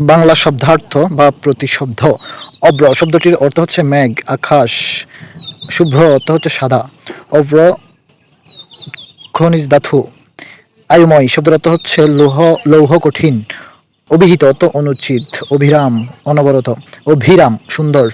বাংলা শব্দার্থ বা প্রতিশব্দ অব্র শব্দটির অর্থ হচ্ছে মেঘ, আকাশ, শুভ্র, অর্থ হচ্ছে সাদা। অব্র, খনিজ, ধাতু। আয়ুময় শব্দের অর্থ হচ্ছে লৌহ লৌহ কঠিন। অভিহিত তো অনুচিত অভিরাম, অনবরত, অভিরাম, সুন্দর,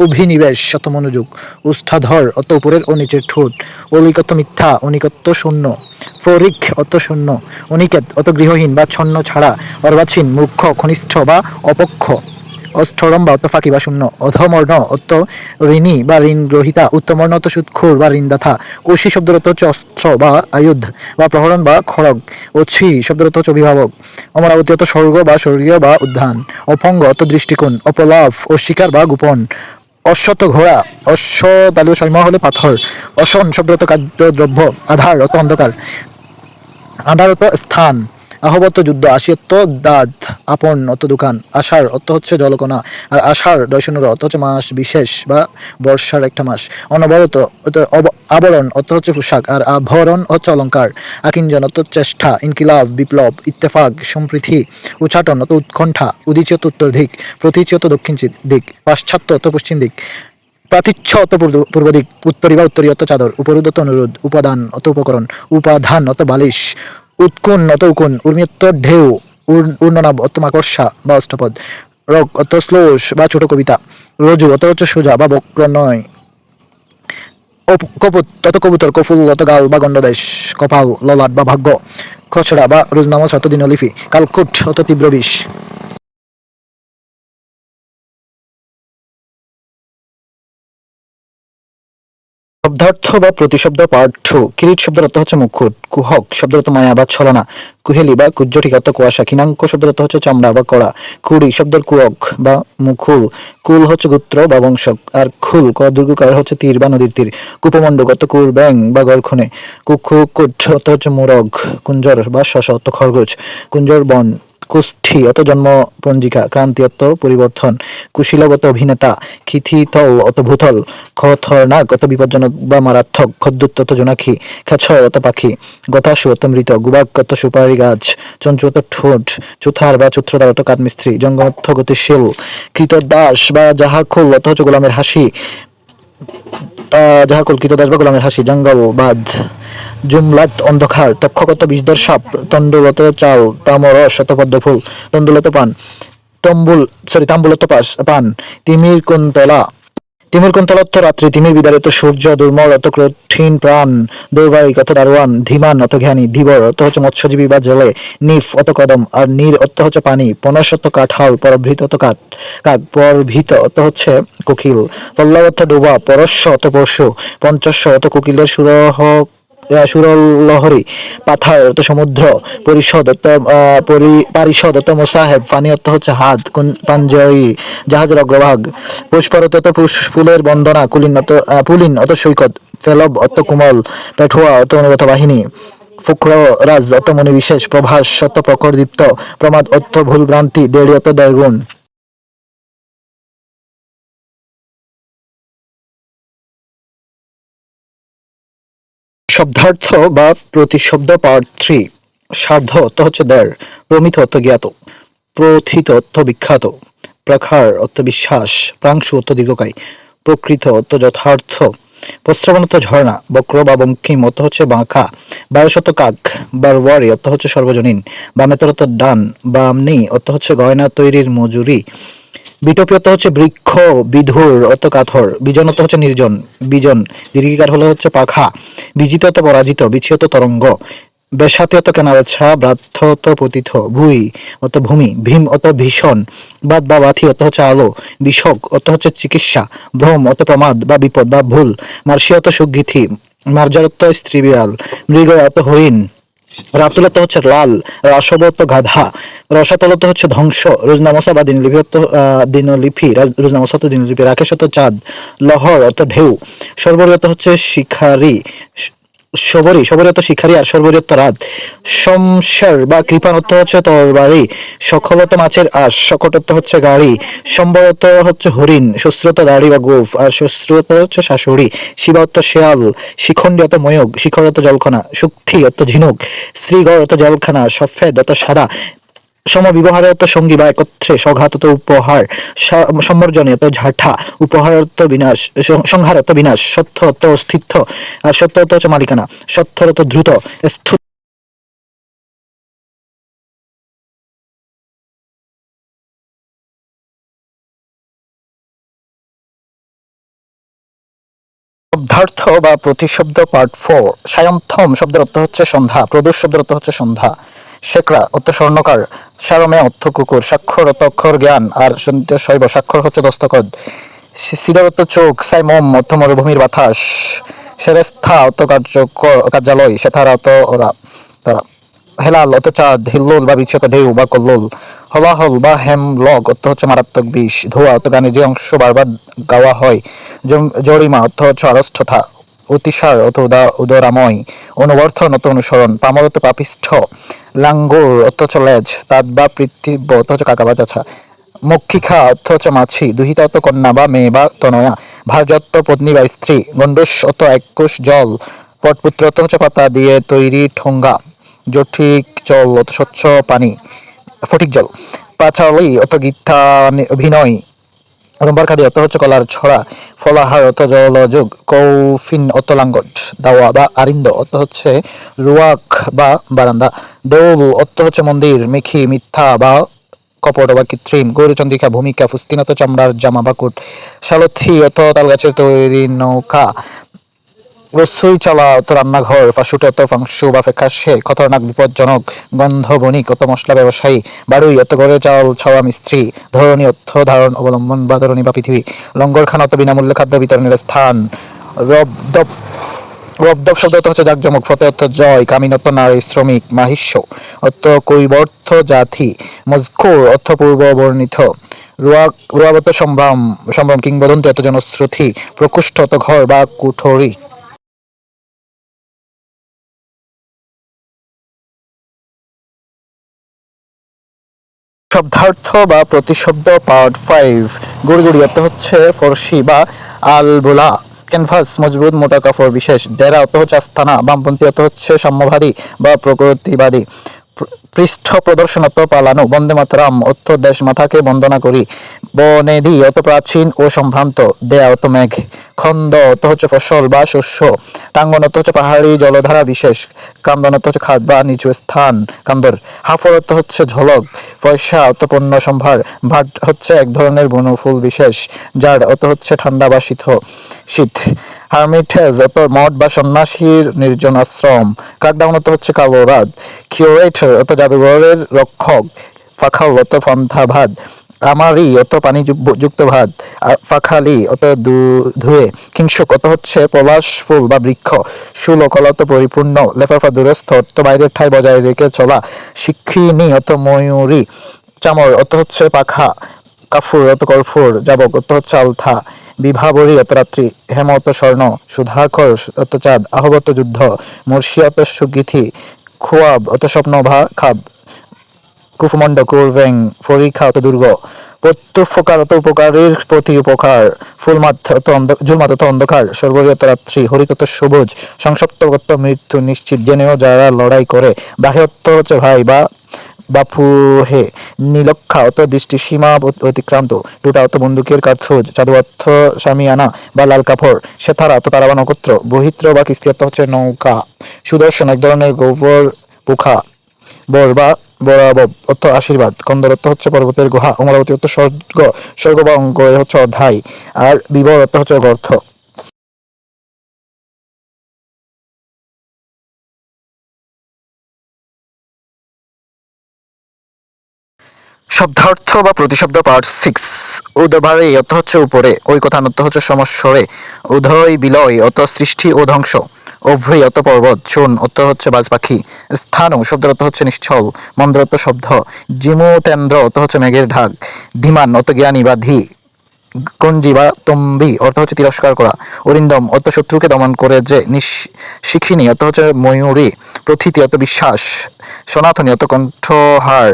অভিনিবেশ শত মনোযোগ উষ্ঠাধর, অত উপরের ও নিচের ঠোঁট অলিকত মিথ্যা, অনিকত্ব শূন্য, ফরিক অত শূন্য, অনিকেত অত গৃহহীন বা ছন্ন ছাড়া, অর্বাচীন, মূর্খ, ঘনিষ্ঠ বা অপক্ষ। অস্থরম বা অত ফাঁকি বা শূন্য, অধমর্ণ অত ঋণী বা ঋণ গ্রহিতা, উত্তমর্ণ অত সুৎখুর বা ঋণদাথা কৌশী শব্দের অর্থ হচ্ছে অস্ত্র বা আয়ুধ বা প্রহরণ বা খড়গ অছি শব্দের অর্থ হচ্ছে অভিভাবক, অমরাবতী অত স্বর্গ বা স্বর্গীয় বা উদ্যান, অপঙ্গ অত দৃষ্টিকোণ, অপলাভ, অস্বীকার বা গোপন, অশ্বত ঘোড়া, অশ্ব তালু সৈম হলে পাথর, অসন শব্দ অর্থ খাদ্যদ্রব্য আধার অত অন্ধকার আধারত স্থান আহবত যুদ্ধ আশিয়ত্ত দাঁত আপন অত দোকান, আষাঢ় অর্থ হচ্ছে জলকণা, আর আষাঢ় দর্শনের অর্থ হচ্ছে মাস বিশেষ বা বর্ষার একটা মাস। অনবরত আবরণ অর্থ হচ্ছে পোশাক, আর আভরণ হচ্ছে অলংকার, আকিঞ্জন অর্থ চেষ্টা, ইনকিলাব, বিপ্লব, ইত্তেফাক, সম্প্রীতি, উচ্চাটন অত উৎকণ্ঠা, উদিচিয়ত উত্তর দিক, প্রতীচিয়ত দক্ষিণ দিক, পাশ্চাত্য অত পশ্চিম দিক, প্রাতিচ্ছ অত পূর্ব- দিক, উত্তরী বা উত্তরী অত চাদর উপরুদত অনুরোধ, উপাদান অত উপকরণ, উপাধান অত বালিশ উৎকুন নত উকুণ উর্মিয়ত্ত ঢেউ উর- উর্ণনাভ অত মাকড়সা বা অষ্টপদ রক অত শ্লোষ বা ছোট কবিতা, রজু অত সোজা বা বক্র নয়। কপুত তত কবুতর, কফুল তত গাল বা গণ্ডদেশ, কপাল, ললাট বা ভাগ্য, খসড়া বা রোজনামা শতদিন দিনলিপি কালকুট অত তীব্র বিষ। শব্দার্থ বা প্রতিশব্দ পার্ট টু কিরিট শব্দের অর্থ হচ্ছে মুকুট, কুহক। শব্দের অর্থ মায়া বা ছলনা। কুহেলি বা কুজ্জটিক অর্থ কুয়াশা। কিনাঙ্ক শব্দের অর্থ হচ্ছে চামড়া বা কড়া। কুড়ি শব্দের কুয়ক বা মুখুল কুল হচ্ছে গোত্র বা বংশ আর খুল ক দুর্গকার হচ্ছে তীর বা নদীর তীর। কুপমণ্ডক অর্থ কুর ব্যাং বা গড়খনে। কুক্ষু কুট হচ্ছে মোরগ, কুঞ্জর বা শশ খরগোশ। কুঞ্জর বন। কুষ্ঠি অত জন্ম পঞ্জিকা ক্রান্তি অত পরিবর্তন কুশীলগত অভিনেতা খিথিতল অত ভূতল খথরনাক অত বিপজ্জনক বা মারাত্মক খদ্দুত অত জোনাকি খেছর অত পাখি গতাসু অত মৃত গুবাক অত সুপারি গাছ চঞ্চু অত ঠোঁট চুথার বা চুত্রদার অত কাঠমিস্ত্রি জঙ্গমর্থ গতিশীল কৃত দাস বা জাহাকুল অত হচ্ছে গোলামের হাসি আহ, জাহাকুল কৃতদাস বা গোলামের হাসি জঙ্গল বাদ জুমলাত অন্ধকার, তক্ষকত বিষদর সাপ তন্ডুলত চাল তামরস শত পদ্ম ফুল তন্ডুলত পান, তম্বুল সরি তাম্বুলত পান, তিমির কুন্তলা। তিমির কুন্তলত্ব রাত্রি, তিমির বিদারিত সূর্য, দুর্মল, অত কঠিন প্রাণ দৌবারিক অত দারোয়ান, ধীমান অত জ্ঞানী, ধীবর অত হচ্ছে মৎস্যজীবী বা জেলে, নিফ অত কদম, আর নীর অত হচ্ছে পানি পনশত কাঠাল পরভৃত অত কাঠ, কাক, পরভৃত অত হচ্ছে কোকিল পল্লব অর্থ ডোবা, পরস্য অত পরশু পঞ্চস্য অত কোকিলের সুরহ সুরলহরী পাথার অত সমুদ্র পরিষদ পারিষদ অত মোসাহেব, ফানি অত হচ্ছে হাত পাঞ্জরি জাহাজের অগ্রভাগ, পুষ্পরত অত ফুলের বন্দনা, কুলিন অত পুলিন অত সৈকত, ফেলব অত কোমল, পেঠুয়া অত অনুগত বাহিনী ফুক্র রাজ অত মনি বিশেষ প্রভাস অত প্রখর দীপ্ত প্রমাদ অর্থ ভুল ভ্রান্তি দেড়ি অত দেড়গুণ। শব্দার্থ বা প্রতিশব্দ পার্ট থ্রি সার্ধ অর্থ হচ্ছে দেড় প্রমিত অর্থ জ্ঞাত, প্রথিত অর্থ বিখ্যাত, প্রখার অর্থ বিশ্বাস, প্রাংশু অর্থ দীর্ঘকায়, প্রকৃত অর্থ যথার্থ, প্রস্রবণ অর্থ ঝর্ণা, বক্র বা বঙ্কিম অর্থ হচ্ছে বাঁকা বায়ুশত কাক, বারওয়ারি অর্থ হচ্ছে সর্বজনীন, বামেতর অর্থ ডান, বামনি অর্থ হচ্ছে গয়না তৈরির মজুরি বিটপি অর্থ হচ্ছে বৃক্ষ, বিধুর অত কাথর বিজন অর্থ হচ্ছে নির্জন, বিজন, দীর্ঘিকার হলো হচ্ছে পাখা, বিজিত অত পরাজিত বিচ্ছিত তরঙ্গ বেসাতে অত কেনাবেছা ব্রাথ্য অত পতিত, ভুই অত ভূমি, ভীম অত ভীষণ, বাদ বা বাথি অত হচ্ছে আলো, বিষক অত হচ্ছে চিকিৎসা, ভ্রম অত প্রমাদ বা বিপদ বা ভুল, মার্শি অত সুগীথি মার্জারত্ব স্ত্রী বিড়াল, মৃগ অত হরিণ। রাতুলত হচ্ছে লাল রসবত গাধা। রসাতলত হচ্ছে ধ্বংস রোজনামশা বা দিনলিপি অর্থ আহ, দিনলিপি রাজ- রোজনামশা তো দিনলিপি রাকেশ অত চাঁদ লহর অর্থাৎ ঢেউ। সর্বরত হচ্ছে শিখারি স- সবরি অর্থ শিখারি আর সর্বরত রাত। সমসার বা কৃপানত্ব হচ্ছে তরবারি সখলত মাছের আশ সকটত্ব হচ্ছে গাড়ি সম্বরত হচ্ছে হরিণ শস্ত্রত দাড়ি বা গোফ, আর শস্ত্রত হচ্ছে শাশুড়ি শিবাত্ত শেয়াল, শিখণ্ডী অত শিখর শিখরত জলখানা, সুক্তি অর্থ ঝিনুক, শ্রীগড় অত জলখানা, সফেদ অত সাদা সমবিবহারত সঙ্গী বা একত্রে সঘাতত উপহার, স- সম্বর্জনীয়ত ঝাঁঠা উপহারত বিনাশ সংহারত বিনাশ, সত্যত আর সত্যত মালিকানা, সত্যরত দ্রুত শব্দার্থ বা প্রতিশব্দ পার্ট ফোর সায়ন্থম শব্দের অর্থ হচ্ছে সন্ধ্যা, প্রদোষ শব্দের অর্থ হচ্ছে সন্ধ্যা। শেকরা অর্থ স্বর্ণকার, সারমে, অর্থ কুকুর, স্বাক্ষর অক্ষর জ্ঞান, আর শৈব, স্বাক্ষর হচ্ছে দস্তখত। অর্থ চোখ, সাইমম, অর্থ মরুভূমির বাতাস, সেরেস্থা, অর্থ কার্য কার্যালয় সেথারা অর্থ ওরা, তারা। হেলাল অত চাঁদ, হিল্লোল, বা বিচ্ছত ঢেউ, বা কল্লোল। হলাহল, বা হেমলগ, অর্থ হচ্ছে মারাত্মক বিষ, ধোয়া, অর্থ গানে যে অংশ বারবার গাওয়া হয়। জরিমা, অর্থ হচ্ছে অরস্থতা। অতিসার উদা উদরাময় অনুবর্ধন অর্থ অনুসরণ পামর অর্থ পাপিষ্ঠ, লাঙ্গুর অথচ লেজ, তাঁত বা পৃথিব্য অথচ হচ্ছে কাকা বা চাছা মক্ষিকা অর্থ হচ্ছে মাছি, দুহিতা অর্থ কন্যা বা মেয়ে বা তনয়া, ভার্যত্ব পত্নী বা স্ত্রী, গণ্ডুষ অত একুশ জল, পটপুত্র অর্থ হচ্ছে পাতা দিয়ে তৈরি ঠোঙ্গা, জঠিক জল অত স্বচ্ছ পানি, ফটিক জল, পাঁচালি অত গীতা অভিনয় রম্বার খাদি অর্থ হচ্ছে কলার ছড়া, ফলাহার অর্থ জলযোগ, কৌফিন অর্থ লাঙ্গট, দাওয়া বা আরিন্দ অর্থ হচ্ছে রুয়াক বা বারান্দা দেউল অর্থ হচ্ছে মন্দির মেখি মিথ্যা বা কপট বা কৃত্রিম গৌরচন্দ্রিকা ভূমিকা ফুস্তিনত চামড়ার জামা বা কোট সালথি অর্থ তাল গাছের তৈরি নৌকা রসুই চলা অত রান্নাঘর ফাঁসুটে অত ফাংশু বা ফেকাশে খতরনাক, বিপজ্জনক গন্ধ বণিক অত মশলা ব্যবসায়ী বাড়ুই অত গড়ে চাল, ছাওয়া মিস্ত্রি, ধরণী অর্থ ধারণ, অবলম্বন বা ধরণী বা পৃথিবী, লঙ্গরখানা অত বিনামূল্যে খাদ্য বিতরণের স্থান রবদব রবদব শব্দ অর্থ হচ্ছে জাকজমক, ফতে অর্থ জয় কামিনত নারী শ্রমিক, মাহিষ্য অর্থ কৈবর্থ জাতি, মজকুর অর্থ পূর্ব বর্ণিত রুয়াবত সম্ভ্রম সম্ভ্রম কিংবদন্তি অত জনশ্রুতি, প্রকুষ্ঠ অত ঘর বা কুঠরি। শব্দার্থ বা প্রতিশব্দ পার্ট ফাইভ গুড়গুড়ি অর্থ হচ্ছে ফরসি বা আলবোলা ক্যানভাস মজবুত, মোটা কাপড় বিশেষ। ডেরা অর্থ হচ্ছে আস্থানা বামপন্থী অর্থ হচ্ছে সাম্যবাদী বা প্রগতিবাদী পৃ- পৃষ্ঠ প্রদর্শনত পালানো, বন্দে মাতরাম অর্থ দেশ মাথাকে বন্দনা করি। বনেদি অত প্রাচীন ও সম্ভ্রান্ত দেয়া অত মেঘ, খন্দ অত হচ্ছে ফসল বা শস্য, টাঙ্গন অত হচ্ছে পাহাড়ি জলধারা বিশেষ, কান্দন অত হচ্ছে খাদ বা নিচু স্থান, কান্দর, হাফর অত হচ্ছে ঝলক, পয়সা অত পণ্য সম্ভার ভাট হচ্ছে এক ধরনের বনফুল বিশেষ যার অত হচ্ছে ঠান্ডা বা শীত শীত হার্মিটেজ অত মঠ বা সন্ন্যাসীর নির্জন আশ্রম। কাকডাউন অত হচ্ছে কালো রাত। কিউরেটর অত জাদুঘরের রক্ষক, ফাখাল অত পন্থাভাদ আমারই অত পানি যুক্ত ভাত। ফাখালি অত ধুয়ে। কিংসুক অত হচ্ছে পলাশ ফুল বা বৃক্ষ। সুলকল অত পরিপূর্ণ, লেফাফা দূরস্থ অত বাইরের ঠাই বজায় রেখে চলা। শিক্ষিনী অত ময়ূরী। চামর অত হচ্ছে পাখা। কাফুর অত কর্ফুর, যাবক অত হচ্ছে আলথা। বিভাবরী অত রাত্রি হেম অত স্বর্ণ সুধাকর অত চাঁদ আহবত যুদ্ধ মুর্শি অত সুগীথি, খুয়াব অত স্বপ্ন ভা খাব, কুফমণ্ড কুরভেং ফরিখা অত দুর্গ প্রত্যুপকার অত উপকারের প্রতি উপকার ফুলমাত অত জুলমাত অত অন্ধকার সর্বরিয়ত রাত্রি হরিতত সবুজ সংসপ্তগত মৃত্যু নিশ্চিত, জেনেও যারা লড়াই করে বাহেয়ত্ত হচ্ছে ভাই বা বাপু হে, নীলক্ষা, অত দৃষ্টি সীমা অত- অতিক্রান্ত। টুটা অত বন্দুকের কার্থুজ চাদু অর্থ সামিয়ানা বা লাল কাপড়। সেথারা অত তারাবা নক্ষত্র, বহিত্র বা কিস্তি হচ্ছে নৌকা। সুদর্শন, এক ধরনের গোবর পোখা। বর বা বরাবব, অর্থ আশীর্বাদ। কন্দর অর্থ হচ্ছে পর্বতের গুহা। অমরাবতী অর্থ স্বর্গ স্বর্গ বা অঙ্ক এ হচ্ছে অধ্যায়। আর বিবর অর্থ হচ্ছে গর্থ শব্দার্থ বা প্রতিশব্দ পার্ট সিক্স উদবারে অর্থ হচ্ছে উপরে ওই কথা অর্থ হচ্ছে সমস্বরে, উদয়, বিলয় অত সৃষ্টি ও ধ্বংস, অভ্রী অত পর্বত, চুন অত হচ্ছে বাজ পাখি স্থান শব্দের অর্থ হচ্ছে নিশ্চল, মন্দ্র অত শব্দ জিমুতেন্দ্র অত হচ্ছে মেঘের ঢাক, ধীমান অত জ্ঞানী বা ধী কঞ্জি বা তম্বি অর্থ হচ্ছে তিরস্কার করা, অরিন্দম অর্থ শত্রুকে দমন করে যে শিখিনী অর্থ হচ্ছে ময়ূরী, প্রথিতি অত বিশ্বাস, সনাতনী অত কণ্ঠহার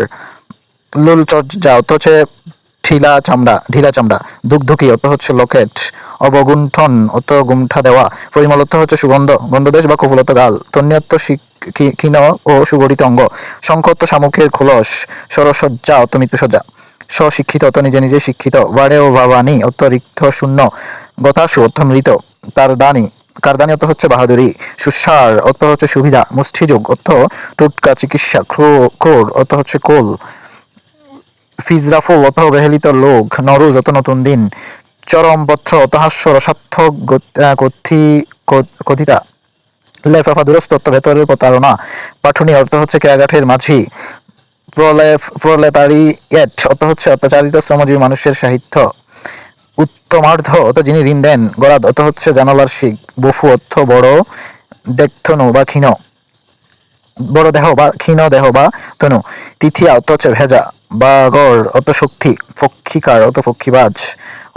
লুল চর্যা অর্থ হচ্ছে ঠিলা চামড়া, ঢিলা চামড়া দুগ্ধুকি অর্থ হচ্ছে লকেট অবগুণ্ঠন অর্থ গুমঠা দেওয়া, পরিমল অর্থ হচ্ছে সুগন্ধ, গন্ধদেশ বা কুফলত গাল তন্যত্ব ক্ষীণ ও সুগঠিত অঙ্গ অর্থ শামুকের খোলস সরসজ্জা অর্থ মৃত্যুসজ্জা, স্বশিক্ষিত অর্থ নিজে নিজে শিক্ষিত বাড়ে ও ভাবানী অর্থ রিক্ত শূন্য, গতাসু অর্থ মৃত তার দানি কারদানি অর্থ হচ্ছে বাহাদুরি, সুসার অর্থ হচ্ছে সুবিধা, মুষ্টিযোগ অর্থ টুটকা চিকিৎসা ক্রোর অর্থ হচ্ছে কোল ফিজরাফুল অত অবহেলিত লোক, নরুজ অত নতুন দিন চরমপত্র অত হাস্য রসার্থক কথি কথিতা লেফাফা দুরস্ত অর্থ ভেতরের প্রতারণা, পাঠুনি অর্থ হচ্ছে ক্যাগাঠের মাঝি। প্রলেপ প্রলেতারি এট অর্থ হচ্ছে অত্যাচারিত শ্রমজীবী মানুষের সাহিত্য। উত্তমার্ধ অত যিনি ঋণ দেন, গরাদ অত হচ্ছে জানালার শিখ, বফু অর্থ বড়, দেখথনু বা ক্ষীণ। বড় দেহ বা ক্ষীণ দেহ বা তনু তিথিয়া অত ভেজা, বা গড় অত শক্তি, ফক্ষিকার অত ফক্ষিবাজ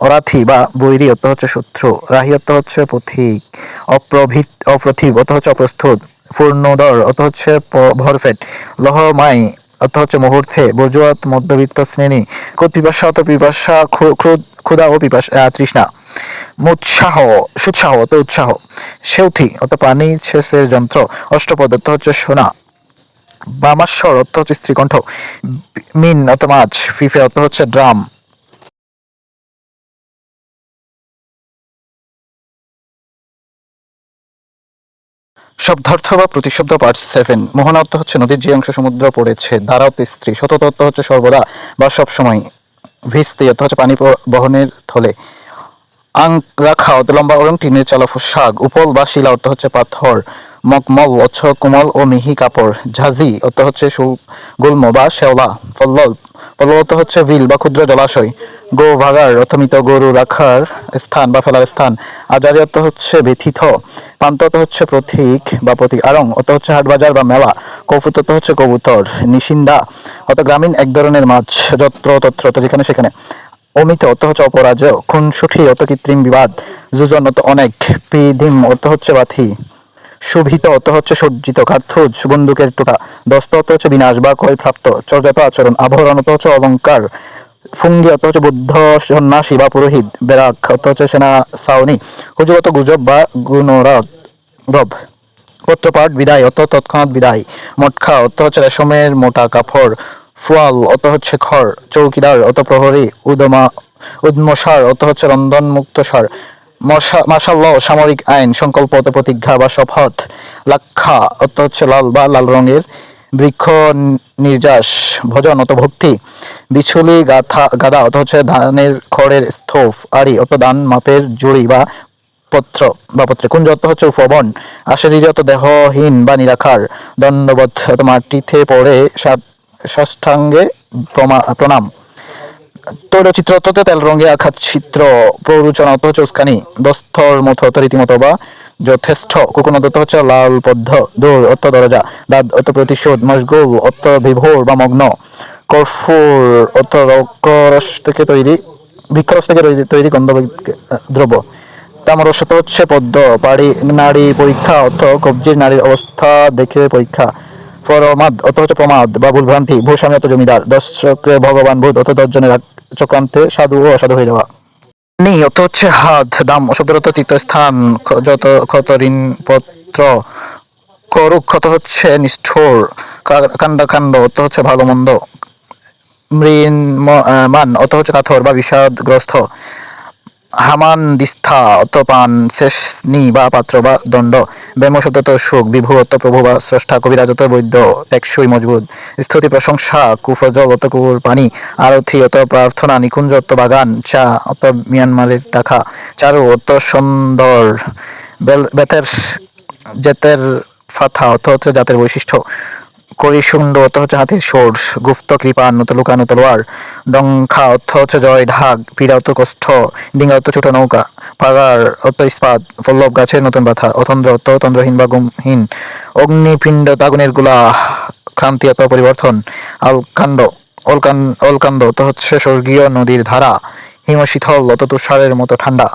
অরাথি বা বৈরী অত হচ্ছে শত্রু, রাহি অত হচ্ছে পথিক, অপ্রভিত, অপ্রথিব অত হচ্ছে অপ্রস্তুত, পূর্ণদর অত হচ্ছে ভরফেট, লহমাই অত হচ্ছে মুহূর্তে বজুয়াত মধ্যবিত্ত শ্রেণি ক্রোধ পিপাসা অত পিপাসা ক্ষুধা ও পিপাসা তৃষ্ণা। মুৎসাহ, সুৎসাহ অত উৎসাহ। সেউথি অত পানি ছেসের যন্ত্র। অষ্টপদ অত হচ্ছে সোনা। বামাশ্বর, অর্থ হচ্ছে স্ত্রীকণ্ঠ। মিন অত মাছ। ফিফে, অর্থ হচ্ছে ড্রাম। শব্দার্থ বা প্রতিশব্দ, পার্ট সেভেন। মোহনা অর্থ হচ্ছে নদীর যে অংশ সমুদ্র পড়েছে, দ্বারা স্ত্রী অর্থ হচ্ছে সর্বদা বা সবসময় ভিস্তি, অর্থ হচ্ছে পানি বহনের থলে। আং রাখা অত লম্বা ওরং টিনের চালা শাক উপল বা শিলা অর্থ হচ্ছে পাথর, মকমল অর্থ কোমল ও মিহি কাপড়, ঝাঁঝি অর্থ হচ্ছে গুল্ম বা শেওলা পল্লল পল্লব অর্থ হচ্ছে বিল বা ক্ষুদ্র জলাশয়, গো ভাগার অর্থমিত গরু রাখার স্থান বা ফেলার স্থান, আজারি অর্থ হচ্ছে ব্যথিত অর্থ হচ্ছে প্রতীক বা প্রতীক আরং অত হচ্ছে হাট বাজার বা মেলা, কৌফুত অর্থ হচ্ছে কবুতর, নিশিন্দা অত গ্রামীণ এক ধরনের মাছ, যত্র, তত্র তো যেখানে সেখানে। অমিত অর্থ হচ্ছে অপরাজয় খুনসুঠি অত কৃত্রিম বিবাদ, যুজন অত অনেক পিধিম অর্থ হচ্ছে বাথি শুভিত অত হচ্ছে সজ্জিত, কার্থুজ, বন্দুকের টোকা দস্ত অত হচ্ছে বিনাশ বা ক্ষয়প্রাপ্ত চর্যাত আচরণ আভরণ অত হচ্ছে অলঙ্কার ফুঙ্গি অত হচ্ছে বুদ্ধ সন্ন্যাসী বা পুরোহিত, বেরাক অত হচ্ছে সেনা সাউনি হুজুগত গুজব বা গুণরব রব পত্রপাঠ বিদায় অত তৎক্ষণাৎ বিদায়, মটখা অত হচ্ছে রেশমের মোটা কাপড় ফুয়াল, অত হচ্ছে খড়, চৌকিদার, অত প্রহরী, উদমা, উদ্মসার, অত হচ্ছে রন্ধন মুক্ত সার মার্শাল সামরিক আইন, সংকল্প, অত প্রতিজ্ঞা বা শপথ। লাক্ষা, অত হচ্ছে লাল বা লাল রঙের। বৃক্ষ নির্যাস, ভজন, অত ভক্তি। বিছুলি, গাথা গাদা অত হচ্ছে ধানের খড়ের স্থোফ আড়ি, অত দান মাপের জুড়ি বা পত্র, বা পত্রে। কুঞ্জ অর্থ হচ্ছে উপবন আশারীর অত দেহহীন বা নিরাকার। দণ্ডবধ, অত মাটিতে পড়ে ষষ্ঠাঙ্গে প্রণাম। তৈলচিত্র অর্থ তেল রঙে আঘাত চিত্র প্ররোচনা অর্থ হচ্ছে উস্কানি দস্তর মতো রীতিমতো বা যথেষ্ট। কুকুন অর্থ হচ্ছে লাল পদ্ধ দৌড় অর্থ দরজা দাদ অর্থ প্রতিশোধ মশগুল অর্থ বিভোর বা মগ্ন। কর্ফুর অর্থ রক্তরস থেকে তৈরি, বৃক্ষরস থেকে তৈরি গন্ধ দ্রব্য। তামরসত হচ্ছে পদ্ম, পাড়ি নারী পরীক্ষা, অর্থ কবজির নারীর অবস্থা দেখে পরীক্ষা। প্রমাদ অত হচ্ছে প্রমাদ বা ভুলভ্রান্তি ভূস্বামী অত জমিদার। দর্শকে ভগবান ভূত অত দশজনের চক্রান্তে সাধু ও অসাধু হয়ে যাওয়া। নি অত হচ্ছে হাত, দাম শব্দের তীর্থস্থান যত ক্ষত ঋণ পত্র, করুক ক্ষত হচ্ছে নিষ্ঠুর কান্ডা কাণ্ড অত হচ্ছে ভালো মন্দ, মৃণ মান অত হচ্ছে কাথর বা বিষাদগ্রস্ত। হামান দিস্থা অতপান শেষনি বা পাত্র বা দণ্ড। ব্যামসতত সুখ বিভূত প্রভু বা স্রষ্টা কবিরাজত বৈদ্য টেকসই মজবুত। স্তুতি প্রশংসা কুফজল অত কুকুর পানি, আরথি অত প্রার্থনা, নিকুঞ্জ অত বাগান, চা অত মিয়ানমারের টাকা চারু অত সুন্দর বেতের, জেতের ফাথা অত জাতের বৈশিষ্ট্য। করিসুন্ড অর্থ হচ্ছে হাতির সোর্স। গুপ্ত কৃপান অত লুকানো তলোয়ার ডংখা, অর্থ হচ্ছে জয়, ঢাক, পীড়া অত কষ্ঠ ডিঙ্গা অত ছোট নৌকা। পাগার অত ইস্পাত পল্লব গাছের নতুন ব্যথা অতন্দ্র অত তন্দ্রহীন বা গুমহীন। অগ্নিপিণ্ড আগুনেরগুলা ক্রান্তি অত পরিবর্তন। আলকাণ্ড অলকান অলকান্দ অত হচ্ছে স্বর্গীয় নদীর ধারা। হিমশীতল অত তুষারের মতো ঠান্ডা।